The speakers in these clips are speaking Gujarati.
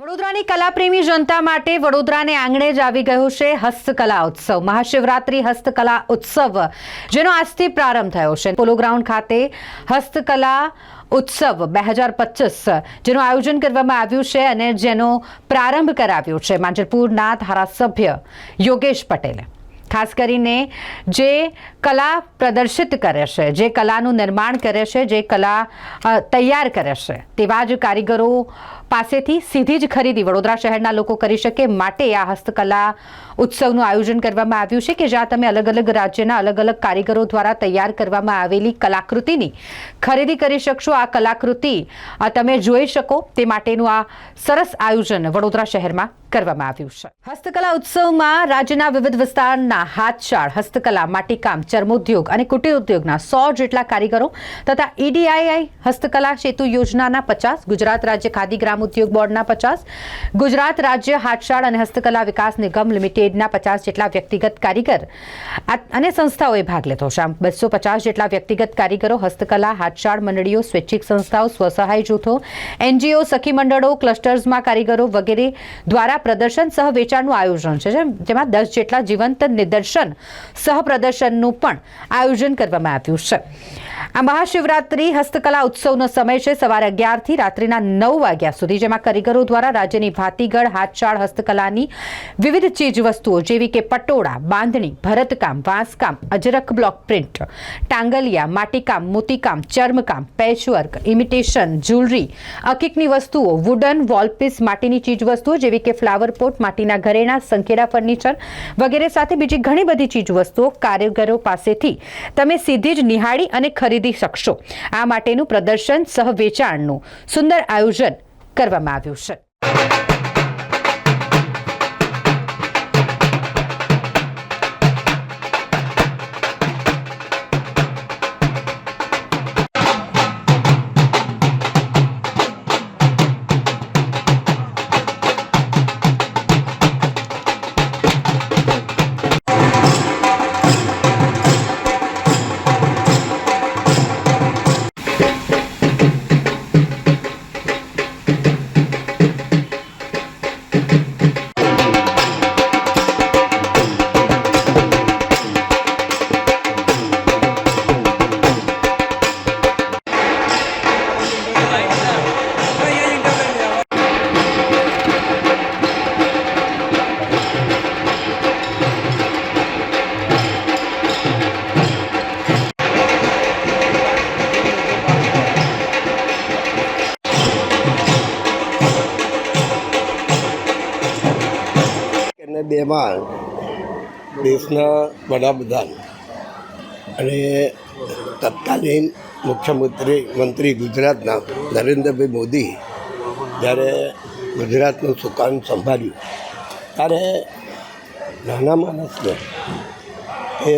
વડોદરાની કલાપ્રેમી જનતા માટે વડોદરાને આંગણે જ આવી ગયો છે હસ્તકલા ઉત્સવ. મહાશિવરાત્રી હસ્તકલા ઉત્સવ, જેનો આજથી પ્રારંભ થયો છે. પોલો ગ્રાઉન્ડ ખાતે હસ્તકલા ઉત્સવ બે હજાર પચીસ, જેનું આયોજન કરવામાં આવ્યું છે અને જેનો પ્રારંભ કરાવ્યો છે માંજરપુરના ધારાસભ્ય યોગેશ પટેલે. ખાસ કરીને જે કલા પ્રદર્શિત કરે છે, જે કલાનું નિર્માણ કરે છે, જે કલા તૈયાર કરે છે, તેવા જ કારીગરો પાસેથી સીધી જ ખરીદી વડોદરા શહેરના લોકો કરી શકે માટે આ હસ્તકલા ઉત્સવનું આયોજન કરવામાં આવ્યું છે કે જ્યાં તમે અલગ અલગ રાજ્યના અલગ અલગ કારીગરો દ્વારા તૈયાર કરવામાં આવેલી કલાકૃતિની ખરીદી કરી શકશો. આ કલાકૃતિ તમે જોઈ શકો તે માટેનું આ સરસ આયોજન વડોદરા શહેરમાં કરવામાં આવ્યું છે. હસ્તકલા ઉત્સવમાં રાજ્યના વિવિધ વિસ્તારના હાથશાળ, હસ્તકલા, માટીકામ, ચર્મોદ્યોગ અને કુટીર ઉદ્યોગના સો જેટલા કારીગરો તથા ઈડીઆઈઆઈ હસ્તકલા સેતુ યોજનાના પચાસ ગુજરાત રાજ્ય ખાદી ગ્રામ ઉદ્યોગ બોર્ડના પચાસ, ગુજરાત રાજ્ય હાથશાળ અને હસ્તકલા વિકાસ નિગમ લિમિટેડના પચાસ જેટલા વ્યક્તિગત કારીગર અને સંસ્થાઓએ ભાગ લીધો છે. આમ બસો પચાસ જેટલા વ્યક્તિગત કારીગરો હસ્તકલા, હાથશાળ મંડળીઓ, સ્વૈચ્છિક સંસ્થાઓ, સ્વસહાય જૂથો, એનજીઓ, સખી મંડળો, ક્લસ્ટર્સમાં કારીગરો વગેરે દ્વારા પ્રદર્શન સહ વેચાણનું આયોજન છે. જેમાં દસ જેટલા જીવંત નિદર્શન સહ પ્રદર્શનનું પણ આયોજન કરવામાં આવ્યું છે. આ મહાશિવરાત્રી હસ્તકલા ઉત્સવનો સમય છે. સવારે અગિયારથી રાત્રિના નવ વાગ્યા સુધી. જેમાં કારીગરો દ્વારા રાજ્યની ભાતીગળ, હાથશાળ હસ્તકલાની વિવિધ ચીજવસ્તુઓ જેવી કે પટોળા, બાંધણી, ભરતકામ, વાંસકામ, અજરક બ્લોક પ્રિન્ટ, ટાંગલિયા, માટીકામ, મોતીકામ, ચર્મકામ પેચવર્ક ઇમિટેશન જ્વેલરી અકીકની વસ્તુઓ વુડન વોલપીસ માટીની ચીજવસ્તુઓ જેવી કે ફ્લાવર પોટ માટીના ઘરેણા, સંખેડા ફર્નિચર વગેરે સાથે બીજી ઘણી બધી ચીજવસ્તુઓ કારીગરો પાસેથી તમે સીધી જ નિહાળી અને ખરીદી શકશો. આ માટેનું પ્રદર્શન સહ વેચાણનું સુંદર આયોજન કરવામાં આવ્યું છે અને બેમાં દેશના વડાપ્રધાન અને તત્કાલીન મુખ્યમંત્રી, મંત્રી ગુજરાતના નરેન્દ્રભાઈ મોદી જ્યારે ગુજરાતનું સુકાન સંભાળ્યું, ત્યારે નાના માણસને એ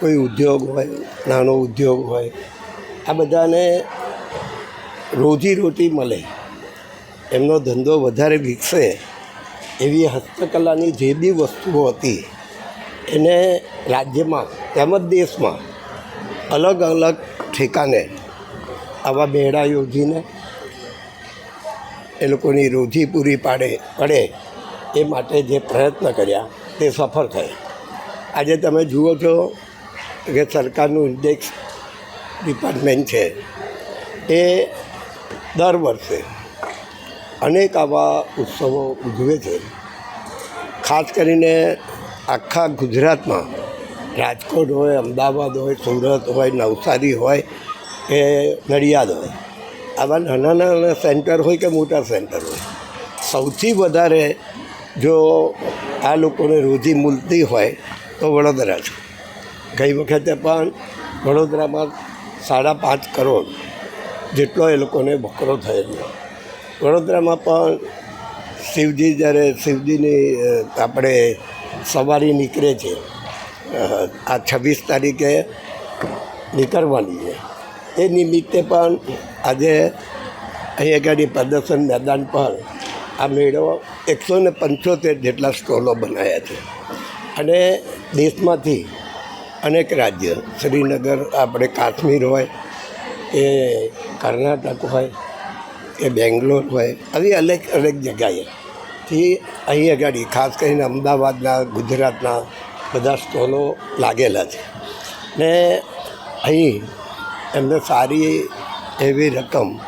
કોઈ ઉદ્યોગ હોય, નાનો ઉદ્યોગ હોય, આ બધાને રોજીરોટી મળે, એમનો ધંધો વધારે વિકસે એવી હસ્તકલાની જે બી વસ્તુઓ હતી, એને રાજ્યમાં તેમજ દેશમાં અલગ અલગ ઠેકાને આવા મેળા યોજીને એ લોકોની રોજી પૂરી પાડે, પડે એ માટે જે પ્રયત્ન કર્યા તે સફળ થયા. આજે તમે જુઓ છો કે સરકારનું ઇન્ડેક્સ ડિપાર્ટમેન્ટ છે, એ દર વર્ષે અનેક આવા ઉત્સવો ઉજવે છે. ખાસ કરીને આખા ગુજરાતમાં રાજકોટ હોય, અમદાવાદ હોય, સુરત હોય, નવસારી હોય કે નડિયાદ હોય, આવા નાના નાના સેન્ટર હોય કે મોટા સેન્ટર હોય. સૌથી વધારે જો આ લોકોને રોજી મૂલતી હોય તો વડોદરા છે. ગઈ વખતે પણ વડોદરામાં સાડા પાંચ કરોડ જેટલો એ લોકોને બકરો થયેલો. વડોદરામાં પણ શિવજી જ્યારે શિવજીની આપણે સવારી નીકળે છે આ છવ્વીસ તારીખે નીકળવાની છે. એ નિમિત્તે પણ આજે અહીં આગળ પ્રદર્શન મેદાન પર આ મેળો એકસો ને પંચોતેર જેટલા સ્ટોલો બનાવ્યા છે. અને દેશમાંથી અનેક રાજ્ય, શ્રીનગર, આપણે કાશ્મીર હોય કે કર્ણાટક હોય કે બેંગ્લોર હોય, આવી અલગ અલગ જગ્યાએ. થી અહીં આગળ ખાસ કરીને અમદાવાદના, ગુજરાતના બધા સ્ટોલો લાગેલા છે. ને અહીં એમને સારી એવી રકમ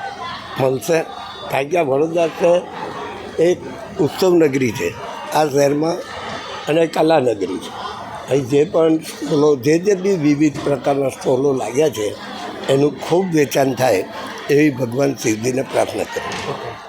મળશે. કારણ કે વડોદરા છે, એક ઉત્સવ નગરી છે. આ શહેરમાં અને કલા નગરી છે. અહીં જે પણ સ્ટોલો જે જે બી વિવિધ પ્રકારના સ્ટોલો લાગ્યા છે એનું ખૂબ વેચાણ થાય એવી ભગવાન શિવજીને પ્રાર્થના કરું.